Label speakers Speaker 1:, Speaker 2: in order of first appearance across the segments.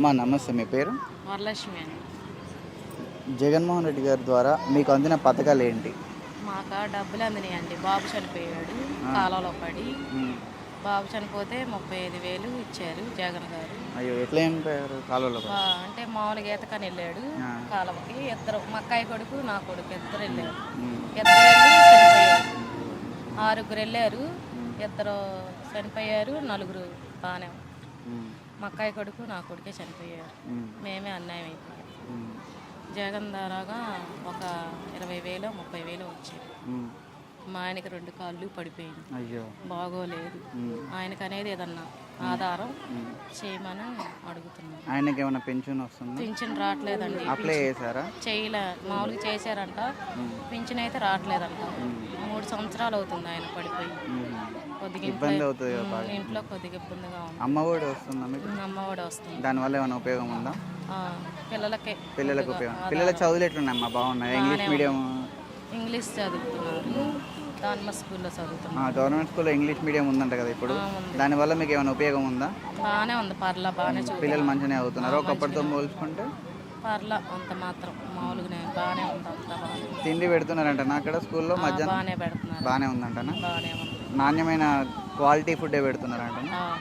Speaker 1: అమ్మా నమస్తే. మీ పేరు?
Speaker 2: వరలక్ష్మి అని
Speaker 1: జగన్మోహన్ రెడ్డి గారి ద్వారా మీకు అందిన పథకాలు ఏంటి?
Speaker 2: మాకు డబ్బులు అందినాయండి. బాబు చనిపోయాడు కాలంలో పడి. బాబు చనిపోతే ముప్పై ఐదు వేలు ఇచ్చారు జగన్ గారు.
Speaker 1: అయ్యో ఎట్లా ఏం పోయారు కాలువలో
Speaker 2: బా- అంటే మామూలుగా ఈతకని వెళ్ళాడు
Speaker 1: ఆ.
Speaker 2: కాలువకి ఇద్దరు మా అక్కాయి కొడుకు నా కొడుకు ఇద్దరు వెళ్ళారు. ఇద్దరు వెళ్ళి చనిపోయారు. ఆరుగురు వెళ్ళారు. ఇద్దరు చనిపోయారు. నలుగురు బాగానే. మా అక్కాయి కొడుకు నా కొడుకే చనిపోయారు. మేమే. అన్యాయం అయిపోయాం. జగన్ ద్వారాగా ఒక ఇరవై వేలు ముప్పై వేలు వచ్చాయి. మా ఆయనకి రెండు కాళ్ళు పడిపోయింది బాగోలేదు. ఆయనకు అనేది ఏదన్నా ఆధారం. చేయమని అడుగుతున్నాను.
Speaker 1: ఆయనకి ఏమైనా పెన్షన్ వస్తుందా?
Speaker 2: పింఛన్ రావట్లేదండి.
Speaker 1: అప్లై చేశారా?
Speaker 2: చేయలే. మామూలుగా చేశారంట. పింఛన్ అయితే రావట్లేదంట. మూడు సంవత్సరాలు అవుతుంది ఆయన పడిపోయి. కొద్దిగా
Speaker 1: ఇబ్బంది అవుతుంది కదా బాగా.
Speaker 2: ఇంట్లో కొద్దిగా ఇబ్బందిగా ఉంది.
Speaker 1: అమ్మ ఒడి వస్తుందా మీకు?
Speaker 2: అమ్మఒడి వస్తుంది.
Speaker 1: దానివల్ల ఏమైనా ఉపయోగం ఉందా?
Speaker 2: ఆ, పిల్లలకే.
Speaker 1: పిల్లలకు ఉపయోగం. పిల్లల చదువులు ఎట్లున్నాయమ్మా? బాగున్నాయి? English medium?
Speaker 2: ఇంగ్లీష్ చదువుతున్నారు స్కూల్లో
Speaker 1: గవర్నమెంట్ స్కూల్లో ఇంగ్లీష్ మీడియం ఉందంట కదా ఇప్పుడు. దానివల్ల మీకు ఏమైనా ఉపయోగం ఉందా?
Speaker 2: బాగానే ఉంది. పర్లా బాగానే చూ
Speaker 1: పిల్లలు మంచిగానే అవుతున్నారు ఒకప్పటితో పోల్చుకుంటే?
Speaker 2: పర్లా అంత మాత్రం. మామూలుగానే బాగానే ఉంది. అంత బాగానే ఉంది.
Speaker 1: తిండి పెడుతున్నారంట నా అక్కడ స్కూల్లో? మధ్యాహ్నం?
Speaker 2: బాగానే పెడుతున్నారు.
Speaker 1: బాగానే ఉందంటనా?
Speaker 2: బాగానే ఉంది.
Speaker 1: నాణ్యమైన క్వాలిటీ ఫుడ్డే పెడుతున్నారంట.
Speaker 2: ఆ,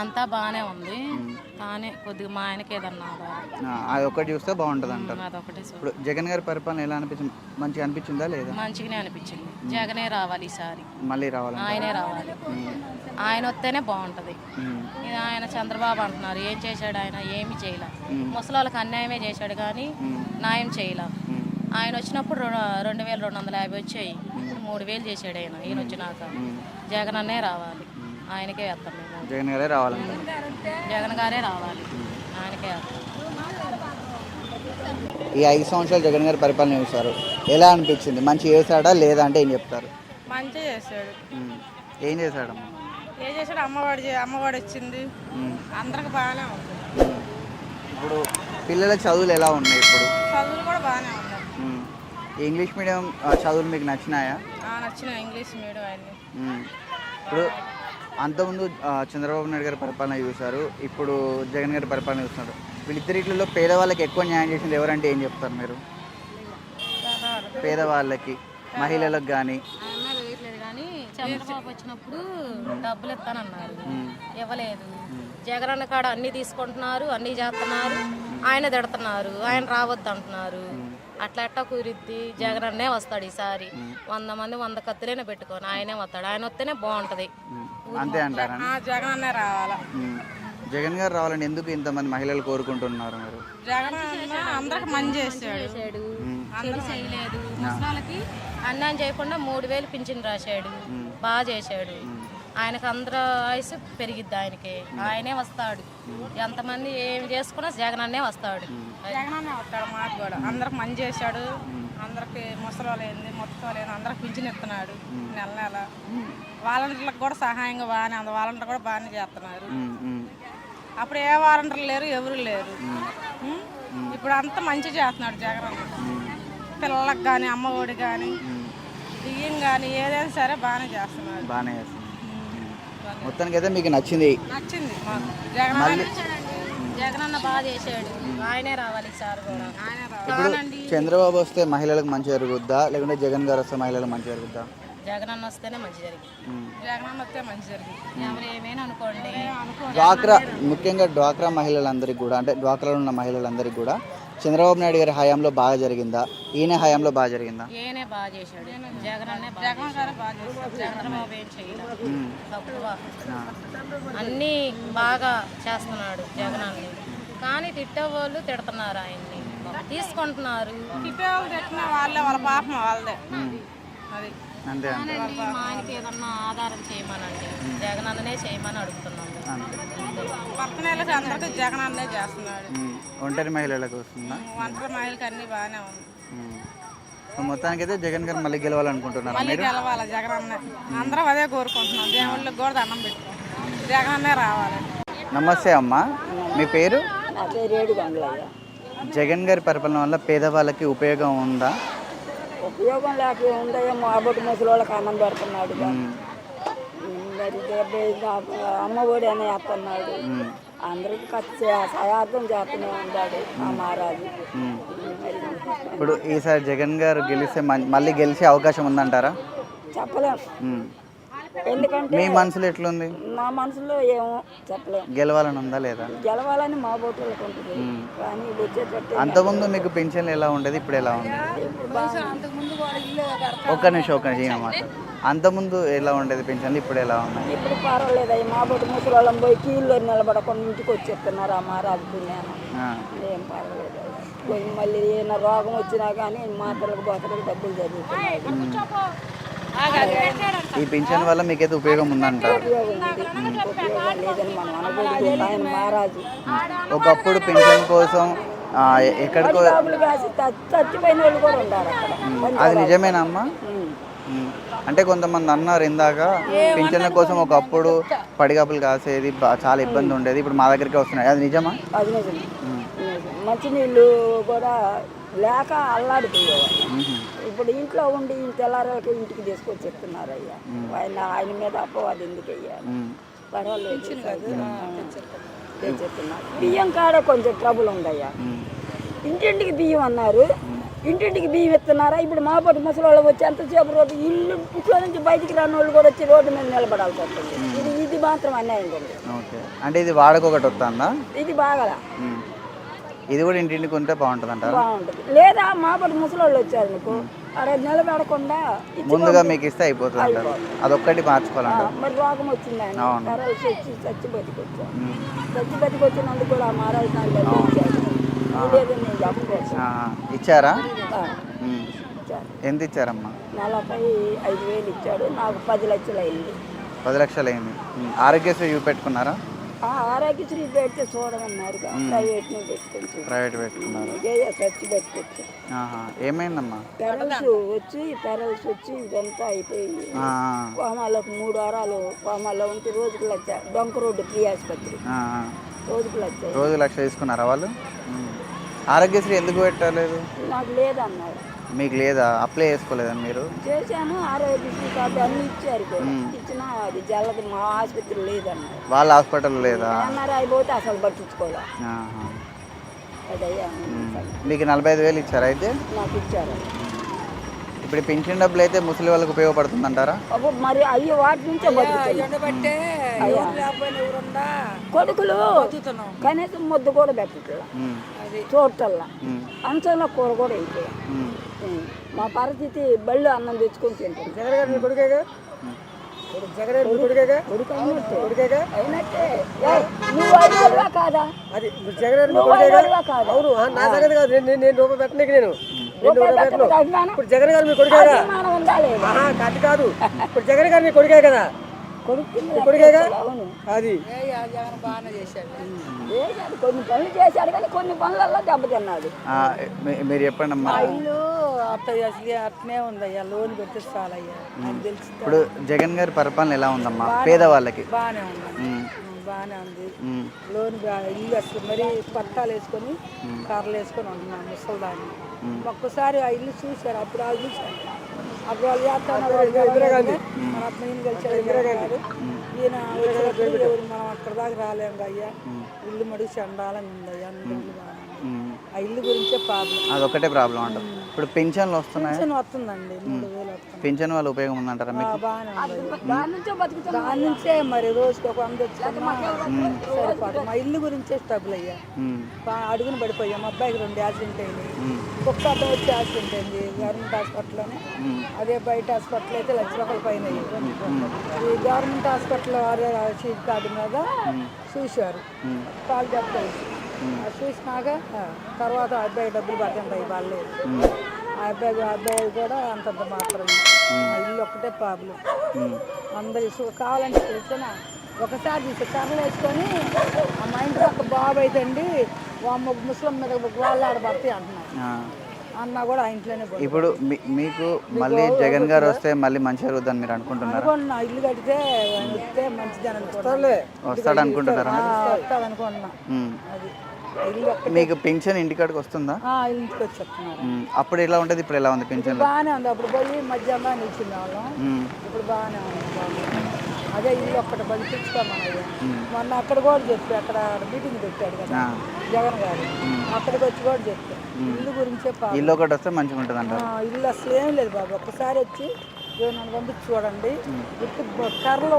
Speaker 2: అంతా బాగానే ఉంది. కానీ కొద్దిగా మా ఆయనకి ఏదన్నా
Speaker 1: అది ఒక్కటి చూస్తే బాగుంటుంది అంటారు
Speaker 2: చూ-
Speaker 1: ఇప్పుడు జగన్ గారి పరిపాలన ఎలా అనిపించింది? మంచిగా అనిపించిందా లేదా?
Speaker 2: మంచిగానే అనిపించింది. జగనే రావాలి ఈసారి.
Speaker 1: మళ్ళీ రావాలంట.
Speaker 2: ఆయనే రావాలి. ఆయన వస్తేనే బాగుంటుంది. ఇది ఆయన చంద్రబాబు అంటున్నారు ఏం చేశాడు ఆయన? ఏమి చేయలే. ముసలి వాళ్ళకి అన్యాయమే చేశాడు కానీ న్యాయం చేయలే. ఆయన వచ్చినప్పుడు రెండు వేల రెండు వందల యాభై వచ్చాయి. మూడు వేలు చేశాడు ఆయన ఈయన వచ్చినాక. జగన్ అన్నే రావాలి. ఆయనకే వేస్తాం మేము.
Speaker 1: జగన్ గారే రావాలంట
Speaker 2: జగన్ గారే రావాలి. ఆయనకే వేస్తాం.
Speaker 1: ఈ ఐదు సంవత్సరాలు జగన్ గారి పరిపాలన చూస్తారు ఎలా అనిపించింది? మంచి చేశాడా లేదా అంటే ఏం చెప్తారు?
Speaker 3: మంచిగా చేశాడు.
Speaker 1: ఏం చేశాడమ్మా?
Speaker 3: ఏం చేశాడు? అమ్మవాడు చే- అమ్మవాడు వచ్చింది. అందరికి బాగానే ఉంది.
Speaker 1: ఇప్పుడు పిల్లల చదువులు ఎలా ఉన్నాయి ఇప్పుడు?
Speaker 3: చదువులు కూడా బాగానే ఉన్నాయి.
Speaker 1: ఇంగ్లీష్ మీడియం చదువులు మీకు నచ్చినాయా?
Speaker 3: నచ్చిన ఇంగ్లీష్ మీడియం.
Speaker 1: ఇప్పుడు అంతకుముందు చంద్రబాబు నాయుడు గారి పరిపాలన చూశారు ఇప్పుడు జగన్ గారి పరిపాలన చూస్తున్నారు. వీళ్ళిద్దరిలో పేదవాళ్ళకి ఎక్కువ న్యాయం చేసింది ఎవరంటే ఏం చెప్తారు మీరు? పేదవాళ్ళకి మహిళలకు కానీ
Speaker 2: చంద్రబాబు వచ్చినప్పుడు డబ్బులు ఇస్తానన్నారు. ఇవ్వలేదు. జగనన్న కాడ అన్ని తీసుకుంటున్నారు అన్ని చేస్తున్నారు ఆయన తిడుతున్నారు ఆయన రావద్దు అంటున్నారు అట్లా ఎట్టా కుదిరిద్ది జగనన్నే వస్తాడు ఈసారి. వంద మంది వంద కత్తులైనా పెట్టుకొని. ఆయనే వస్తాడు. ఆయన వస్తేనే బాగుంటది.
Speaker 1: అంతే అంటారా?
Speaker 3: ఆ, జగన్ అన్నే రావాలా.
Speaker 1: ఉమ్. జగన్ గారు రావాలని ఎందుకు ఇంతమంది మహిళలు కోరుకుంటున్నారు మీరు?
Speaker 3: జగన్ అన్న అందరికి మంచి చేశాడు.
Speaker 2: చేశాడు. చెడు చేయలేదు. ముసలాళ్ళకి అన్యాయం చేయకుండా మూడు వేలు పింఛన్ రాశాడు. బాగా చేశాడు. ఆయనకు అందరూ ఆయుసు పెరిగిద్ది ఆయనకి. ఆయనే వస్తాడు. ఎంతమంది ఏమి చేసుకున్నా జగన్ అన్నే వస్తాడు.
Speaker 3: జగన్ అన్నే వస్తాడు మాకు కూడా. అందరికి మంచి చేశాడు. అందరికి ముసలి ఏంది మొత్తం లేదు అందరికి పింఛన్ ఇస్తున్నాడు. నెల నెల. వాలంటీర్లకు కూడా సహాయంగా బాగానే ఉంది. వాలంటీర్ కూడా బాగానే చేస్తున్నారు. అప్పుడు ఏ వాలంటీర్లు లేరు ఎవరు లేరు? ఇప్పుడు అంతా మంచి చేస్తున్నాడు జగన్ అన్న పిల్లలకు కానీ అమ్మఒడి కానీ బియ్యం కానీ ఏదైనా సరే బాగానే చేస్తున్నాడు.
Speaker 1: బాగానే చేస్తుంది మొత్తానికి అయితే మీకు నచ్చింది.
Speaker 3: నచ్చింది. మాకు జగన్ అన్న
Speaker 2: జగన్ అన్న బాగా చేశాడు. ఆయనే రావాలి ఈసారి కూడా.
Speaker 3: ఆయన రా-
Speaker 1: ఇప్పుడు చంద్రబాబు వస్తే మహిళలకు మంచి జరుగుద్దా? లేకుంటే జగన్ గారు వస్తే మహిళలకు మంచి జరుగుద్దా?
Speaker 2: జగన్ అన్న వస్తేనే మంచి జరిగింది.
Speaker 1: ఉమ్.
Speaker 3: జగన్ అన్న వస్తే మంచి జరిగింది.
Speaker 2: ఎవరు ఏమైనా అనుకోండి.
Speaker 1: డ్వాక్రా ముఖ్యంగా డ్వాక్రా మహిళలందరికీ కూడా అంటే డ్వాక్రాలో ఉన్న మహిళలందరికీ కూడా చంద్రబాబు నాయుడు గారి హయాంలో బాగా జరిగిందా? ఈయన హయాంలో బాగా జరిగిందా?
Speaker 2: ఈయనే బాగా చేశాడు. జగన్ అన్నే బాగా
Speaker 3: జగన్ గారే బాగా చేశారు
Speaker 2: చంద్రబాబు ఏం చేయలేదు.
Speaker 1: ఉమ్.
Speaker 2: తక్కువ.
Speaker 1: ఆ.
Speaker 2: అన్నీ బాగా చేస్తున్నాడు జగన్ అన్ని కానీ తిట్టేవాళ్ళు తిడుతున్నారు ఆయన్ని. తీసుకుంటున్నారు.
Speaker 3: తిట్టే వాళ్ళు తిట్టిన వాళ్ళే వాళ్ళ పాపం వాళ్ళదే. అది.
Speaker 1: అంతే
Speaker 2: మా ఆయనకి ఏదన్నా ఆధారం చేయమనండి. జగన్ అన్ననే చేయమని అడుగుతున్నాము
Speaker 1: అంతే.
Speaker 3: పక్కన అందరికీ జగన్ అన్నే చేస్తున్నాడు.
Speaker 1: ఉమ్. ఒంటరి మహిళలకు వస్తుందా?
Speaker 3: ఒంటరి మహిళకి అన్ని బాగానే ఉంది.
Speaker 1: సో మొత్తానికైతే జగన్ గారు మళ్ళీ గెలవాలనుకుంటున్నారా
Speaker 3: మళ్ళీ గెలవాలి జగన్ అన్న అందరం అదే కోరుకుంటున్నాం. దేవుళ్ళకి కూడా దండం పెట్టుకుంటున్నాం. జగన్ అన్నే రావాలి.
Speaker 1: నమస్తే అమ్మా. మీ పేరు? జగన్ గారి పరిపాలన వల్ల పేదవాళ్ళకి ఉపయోగం ఉందా?
Speaker 4: ఉపయోగం లేక ఉందయ్యా మాబొట్టు ముసలి వాళ్ళకి అన్నం పెడుతున్నాడు. మరి డెబ్బై దా- అమ్మ ఒడి అని వేస్తున్నాడు అందరికి ఖర్చు సహార్థం చేస్తూనే ఉన్నాడు ఆ మహారాజు.
Speaker 1: ఇప్పుడు ఈసారి జగన్ గారు గెలిస్తే మళ్ళీ గెలిచే అవకాశం ఉందంటారా?
Speaker 4: చెప్పలేం.
Speaker 1: ఉమ్.
Speaker 4: ఎందుకంటే
Speaker 1: మీ మనసులో ఎట్లుంది?
Speaker 4: మా మనసులో ఏమో చెప్పలేం.
Speaker 1: గెలవాలని ఉందా లేదా?
Speaker 4: గెలవాలని మా బోటులకు ఉంటుంది. కానీ వచ్చేటట్టు
Speaker 1: అంతకుముందు మీకు పెన్షన్లు ఎలా ఉండేది? ఇప్పుడు ఎలా ఉంది? ఒక్క నిమిషం ఒక్క నిమిషం ఈయన మాట అంతకుముందు ఎలా ఉండేది పెన్షన్లు? ఇప్పుడు ఎలా ఉన్నాయి?
Speaker 4: ఇప్పుడు పర్వాలేదు అయ్యి. మా బోటు ముసలోళ్ళం పోయి కీళ్ళు నిలబడకుండా ఇంటికి వచ్చేస్తున్నారు పుణ్యాన
Speaker 1: ఆ.
Speaker 4: ఏం పర్వాలేదు పోయి మళ్ళీ ఏమైనా రోగం వచ్చినా కానీ మాత్రలకు బోతలకు డబ్బులు జరుగుతున్నాయి
Speaker 1: ఈ పెన్షన్ వల్ల మీకైతే ఉపయోగం ఉందంటారు.
Speaker 4: మహారాజు
Speaker 1: ఒకప్పుడు పెన్షన్ కోసం ఎక్కడికో
Speaker 4: చచ్చిపోయిన వాళ్ళు కూడా ఉన్నారు అక్కడ.
Speaker 1: అది నిజమేనా అమ్మా. అంటే కొంతమంది అన్నారు ఇందాక పింఛన్ల కోసం ఒకప్పుడు పడిగాపులు కాసేది చాలా ఇబ్బంది ఉండేది ఇప్పుడు మా దగ్గరికి వస్తున్నాయి. అది నిజమా?
Speaker 4: అది. మంచినీళ్ళు కూడా లేక అల్లాడిపోయేవాళ్ళు. ఇప్పుడు ఇంట్లో ఉండి తెల్లారాలకి ఇంటికి తీసుకొచ్చి చెప్తున్నారు అయ్యా ఆయన ఆయన మీద అపవాది ఎందుకు అయ్యా. పర్వాలేదు తెచ్చేస్తున్నారు బియ్యం కాడ కొంచెం ట్రబుల్ ఉందయ్యా. ఇంటింటికి బియ్యం అన్నారు. ఇంటింటికి బియ్యం ఇస్తున్నారా ఇప్పుడు మా పాటు ముసలి వాళ్ళు వచ్చి ఎంతసేపు రోడ్డు ఇల్లు ఇంట్లో నుంచి బయటికి రాని వాళ్ళు కూడా వచ్చి రోడ్డు మీద నిలబడాల్సి వస్తుంది. ఇది ఇది మాత్రం అన్యాయం
Speaker 1: అంటే ఇది వాడకొకటి వస్తుందా?
Speaker 4: ఇది బాగా.
Speaker 1: ఇది కూడా ఇంటింటికి ఉంటే బాగుంటుంది అంటారా
Speaker 4: బాగుంటుంది. లేదా మా పాటు ముసలి వాళ్ళు వచ్చారు నీకు ఇచ్చి
Speaker 1: ముందుగా మీకు ఇస్తే అయిపోతుంది అంటారు. అదొక్కటి మార్చుకోవాలంటారు.
Speaker 4: మరి రోగం వచ్చింది ఆయన
Speaker 1: అవును.
Speaker 4: పరాలు వచ్చి చచ్చి బతికొచ్చాను. చచ్చి బతికొచ్చినందుకు కూడా ఆ మహారాజు నాకు డబ్బులు ఇచ్చాడు లేదని నేను చెప్పలేదు
Speaker 1: ఆ, ఇచ్చారా?
Speaker 4: ఆ. ఇచ్చాడు
Speaker 1: ఎంత ఇచ్చారమ్మా?
Speaker 4: నలభై ఐదు వేలు ఇచ్చాడు నాకు పది లక్షలు అయింది.
Speaker 1: పది లక్షలు అయింది. ఆరోగ్యశ్రీ చూపెట్టుకున్నారా?
Speaker 4: ఆ ఆరోగ్యశ్రీ పెడితే చూడమన్నారు ప్రైవేట్ చూడు.
Speaker 1: ప్రైవేట్ పెట్టుకున్నారు.
Speaker 4: ఖర్చు పెట్టుకోవచ్చు.
Speaker 1: ఏమైందమ్మా?
Speaker 4: పెరల్స్ వచ్చి పెరల్స్ వచ్చి ఇదంతా అయిపోయి కోమాలోకి మూడు వారాలు కోమాలో ఉంటే రోజుకు లక్ష డొంక రోడ్డు ప్రీ ఆసుపత్రి. రోజుకు లక్ష.
Speaker 1: రోజు లక్ష తీసుకున్నారా వాళ్ళు. ఆరోగ్యశ్రీ ఎందుకు పెట్టలేదు?
Speaker 4: నాకు లేదన్నారు.
Speaker 1: మీకు లేదా? అప్లై చేసుకోలేదా మీరు?
Speaker 4: చేశాను ఆరోగ్యశ్రీ కార్డు అన్ని ఇచ్చారు. ఇచ్చినా అది జల్లదు మా ఆసుపత్రి లేదన్నారు.
Speaker 1: వాళ్ళ హాస్పిటల్ లేదా?
Speaker 4: ఎన్ఆర్ఐ పోతే అసలు పట్టించుకోలే. అదయ్యా
Speaker 1: మీకు నలభై ఐదు వేలు ఇచ్చారా అయితే?
Speaker 4: నాకు ఇచ్చారు.
Speaker 1: ఇప్పుడు పెన్షన్ డబ్బులు అయితే ముసలి వాళ్ళకి ఉపయోగపడుతుంది అంటారా
Speaker 4: అప్పుడు మరి అయ్యి వాటి నుంచే. కొడుకులు కనీసం ముద్ద కూడా పెట్టట్లా. చూడటల్లా అంచంలో కూర కూడా అయిపోయా మా పరిస్థితి బళ్ళు అన్నం తెచ్చుకొని తింటాం
Speaker 5: జగన్ అవును ఆ, నా సంగతి కాదు. నేను నేను- రూపాయి పెట్టనీకి? ఇప్పుడు జగన్ గారు మీ కొడుకే కదా. ఇప్పుడు జగన్ గారు మీ కొడుకే కదా? కొడుకేగా అది.
Speaker 4: చేశాడు. కొన్ని పనులు చేశాడు కానీ కొన్ని పనులలో దెబ్బతిన్నాడు.
Speaker 1: ఆ, మీరు చెప్పండి అమ్మా.
Speaker 6: ఇల్లు అట్నే ఉందయ్యా. లోన్ పెడితే చాలయ్యా.
Speaker 1: ఇప్పుడు జగన్ గారి పరిపాలన ఎలా ఉందమ్మా? పేదవాళ్ళకి.
Speaker 6: బాగానే ఉంది. బాగానే ఉంది. లోన్ ఇల్లు అసలు మరి పట్టాలు వేసుకొని కర్రలు వేసుకొని ఉంటున్నాను ముసలిదాన్ని. ఒక్కసారి ఆ ఇల్లు చూశారు అప్పుడు వాళ్ళు చేస్తాను మన కలిసాడు. ఈయన మనం అక్కడ దాకా రాలేము అయ్యా. ఇల్లు మడుగు చండాలంగా ఉందయ్యా అన్ని ఇల్లు బాగానే ఉంది.
Speaker 1: ఉమ్.
Speaker 6: ఆ ఇల్లు గురించే ప్రాబ్లం.
Speaker 1: అదొక్కటే ప్రాబ్లం అంటారు ఇప్పుడు పెన్షన్లు వస్తున్నాయి?
Speaker 6: పెన్షన్ వస్తుందండి మూడు వేలు వస్తుంది.
Speaker 1: పెన్షన్ వల్ల ఉపయోగం ఉందంటారా మీకు?
Speaker 6: బాగానే ఉంది.
Speaker 4: దాని నుంచే బతుకుతున్నాడు
Speaker 6: దాని నుంచే మరి రోజుకి ఒక వంద తెచ్చుకున్నా సరిపోదు. మా ఇల్లు గురించే స్టబుల్ అయ్యా.
Speaker 1: ఉమ్,
Speaker 6: బా- అడుగున పడిపోయా. మా అబ్బాయికి రెండు యాక్సిడెంట్
Speaker 1: ఉమ్,
Speaker 6: కుక్క అర్థం వచ్చి యాక్సిడెంట్ అయింది గవర్నమెంట్ హాస్పిటల్లోనే. అదే బయట హాస్పిటల్ అయితే లక్ష రూపాయల పైన అయ్యాయి. ఈ గవర్నమెంట్ హాస్పిటల్ వారి షీట్ కార్డు మీద చూశారు. కాలు చెప్తాయి చూసినాక తర్వాత అబ్బాయి డబ్బులు పడుతుంటాయి వాళ్ళే. ఆ అబ్బాయి అబ్బాయి కూడా అంతంత మాత్రమే. ఆ ఇల్లు ఒక్కటే ప్రాబ్లం. అందరు కావాలంటే తెలిసిన ఒకసారి తీసి కర్రలు వేసుకొని ఆ మా ఇంటి పక్క బాబు అయితే అండి ముసలం మీద వాళ్ళు ఆడబడతాయి అంటున్నారు. అన్న కూడా ఆ ఇంట్లోనే
Speaker 1: ఇప్పుడు మీ- మీకు మళ్ళీ జగన్ గారు వస్తే మళ్ళీ మంచి జరుగుతుందని మీరు అనుకుంటున్నారా?
Speaker 6: అనుకున్నా. ఇల్లు కడితే ఆయన వస్తే అనుకుంటున్నా
Speaker 1: వస్తాడు అనుకుంటున్నారా?
Speaker 6: వస్తాడు అనుకున్నా.
Speaker 1: ఉమ్.
Speaker 6: అది. ఆ ఇల్లు ఒక్క
Speaker 1: మీకు పెన్షన్ ఇంటికాడికి వస్తుందా?
Speaker 6: ఆ, ఇంటికి వచ్చి చెప్తున్నారు
Speaker 1: అప్పుడు ఎలా ఉంటుంది? ఇప్పుడు ఎలా ఉంది పెన్షన్
Speaker 6: బాగానే ఉంది. అప్పుడు పోయి మధ్యాహ్నం వాళ్ళం ఇప్పుడు బాగానే ఉంది. అదే ఇల్లు ఒక్కటి బలిపించుకోమన్నయ్య మొన్న అక్కడ కూడా చెప్పి అక్కడ మీటింగ్ పెట్టాడు కదా. జగన్ గారు. అక్కడికి వచ్చి కూడా చెప్పి ఇల్లు గురించే
Speaker 1: ఇల్లు ఒకటి వస్తే మంచిగా ఉంటుంది అంటారు.
Speaker 6: ఆ, ఇల్లు అసలు ఏం లేదు బాబు. ఒక్కసారి వచ్చి నన్ను పంపించి చూడండి. ఇప్పుడు కర్రలు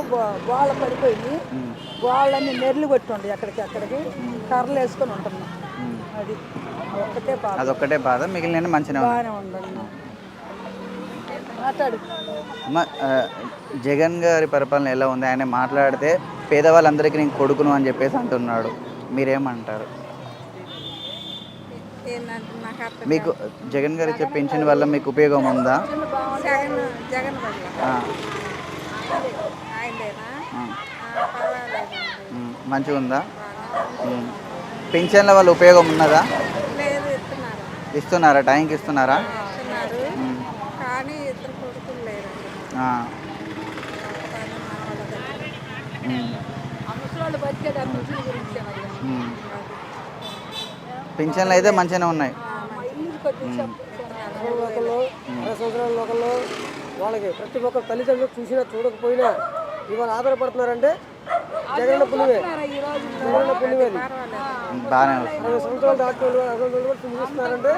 Speaker 6: గోళ్ళ పడిపోయి గోళ్ళన్నీ నెర్లు కొట్టి ఉండి అక్కడికి. అక్కడికి కర్రలు వేసుకొని ఉంటున్నాం. అది. ఒక్కటే బాధ.
Speaker 1: అదొక్కటే బాధ. మిగిలిన మంచిగా
Speaker 6: బాగానే ఉండండి
Speaker 1: అమ్మ, జగన్ గారి పరిపాలన ఎలా ఉంది? ఆయన మాట్లాడితే పేదవాళ్ళందరికీ నేను కొడుకును అని చెప్పేసి అంటున్నాడు. మీరేమంటారు? మీకు జగన్ గారు ఇచ్చే పెన్షన్ వల్ల మీకు ఉపయోగం ఉందా? మంచిగా ఉందా. పెన్షన్ల వల్ల ఉపయోగం ఉన్నదా?
Speaker 3: ఇస్తున్నారు.
Speaker 1: టైంకి ఇస్తున్నారు ఉమ్,
Speaker 3: కానీ ఇద్దరు కొడుకులు లేరండి
Speaker 1: ఆ,
Speaker 3: కానీ మన వాళ్ళ దగ్గర
Speaker 1: ఉమ్,
Speaker 6: ఆ ముసలోళ్ళు బతికేది ఆ ముసలి గురించే మరి.
Speaker 1: ఉమ్. పెన్షన్లు అయితే మంచిగానే ఉన్నాయి.
Speaker 5: సంవత్సరాల లోకల్లో వాళ్ళకి ప్రతి ఒక్క తల్లిదండ్రులు చూసినా చూడకపోయినా ఇవాళ ఆధారపడుతున్నారంటే జగన్
Speaker 6: రోజు?
Speaker 5: జగన్
Speaker 1: బాగానే
Speaker 5: అరవై సంవత్సరాలు దాటుకోవాలి సంవత్సరాలు కూడా చూపిస్తున్నారంటే